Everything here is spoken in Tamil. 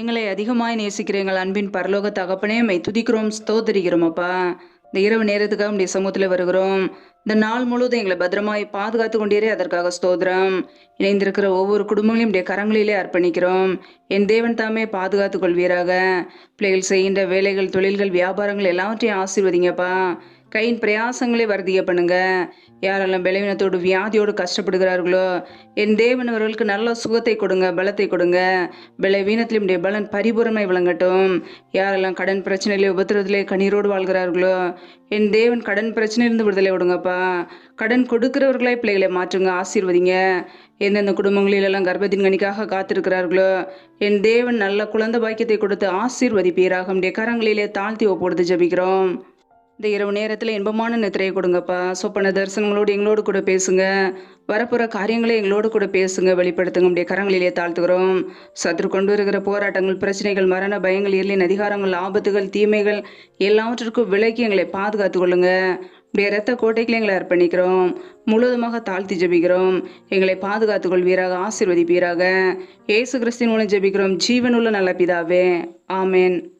எங்களை அதிகமாய் நேசிக்கிற எங்கள் அன்பின் பரலோக தகப்பனே மை துதிக்கிறோம் ஸ்தோத்தரிக்கிறோம் அப்பா. இந்த இரவு நேரத்துக்காக உடைய சமூகத்தில் வருகிறோம். இந்த நாள் முழுவதும் எங்களை பத்திரமாய் பாதுகாத்து கொண்டீரே அதற்காக ஸ்தோத்திரம். இணைந்திருக்கிற ஒவ்வொரு குடும்பங்களையும் உடைய கரங்களிலே அர்ப்பணிக்கிறோம். என் தேவன் தாமே பாதுகாத்து கொள்வீராக. பிள்ளைகள் செய்கின்ற வேலைகள் தொழில்கள் வியாபாரங்கள் எல்லாவற்றையும் ஆசீர்வதிங்கப்பா. கையின் பிரயாசங்களை வர்த்திய பண்ணுங்க. யாரெல்லாம் பலவீனத்தோடு வியாதியோடு கஷ்டப்படுகிறார்களோ என் தேவன் அவர்களுக்கு நல்ல சுகத்தை கொடுங்க பலத்தை கொடுங்க. பலவீனத்திலும் உடைய பலன் பரிபூரணமை விளங்கட்டும். யாரெல்லாம் கடன் பிரச்சனையிலே உபத்திரத்திலே கண்ணீரோடு வாழ்கிறார்களோ என் தேவன் கடன் பிரச்சனையிலிருந்து விடுதலை விடுங்கப்பா கடன் கொடுக்கிறவர்களே பிள்ளைகளை மாற்றுங்க ஆசீர்வதிங்க. எந்தெந்த குடும்பங்களிலெல்லாம் கர்ப்பத்தின் கணிக்காக காத்திருக்கிறார்களோ என் தேவன் நல்ல குழந்தை பாக்கியத்தை கொடுத்து ஆசீர்வதிப்பீராக. உடைய கரங்களிலே தாழ்த்தி ஒப்புடுத்து ஜபிக்கிறோம். இந்த இரவு நேரத்தில் இன்பமான நித்திரையை கொடுங்கப்பா. சொப்பன தரிசனங்களோடு எங்களோடு கூட பேசுங்க. வரப்போகிற காரியங்களை எங்களோடு கூட பேசுங்க. வெளிப்படுத்துங்க. உடைய கரங்களிலே தாழ்த்துகிறோம். சத்ரு கொண்டு வருகிற போராட்டங்கள் பிரச்சனைகள் மரண பயங்கள் இருளின் அதிகாரங்கள் ஆபத்துகள் தீமைகள் எல்லாவற்றிற்கும் விலக்கி எங்களை பாதுகாத்து கொள்ளுங்க. உடைய இரத்த கோட்டைகளை எங்களை அர்ப்பணிக்கிறோம். முழுவதுமாக தாழ்த்தி ஜெபிக்கிறோம். எங்களை பாதுகாத்துக் கொள்வீராக ஆசிர்வதிப்பீராக. இயேசு கிறிஸ்தின் மூலம் ஜெபிக்கிறோம். ஜீவனுள்ள நல்ல பிதாவே. ஆமேன்.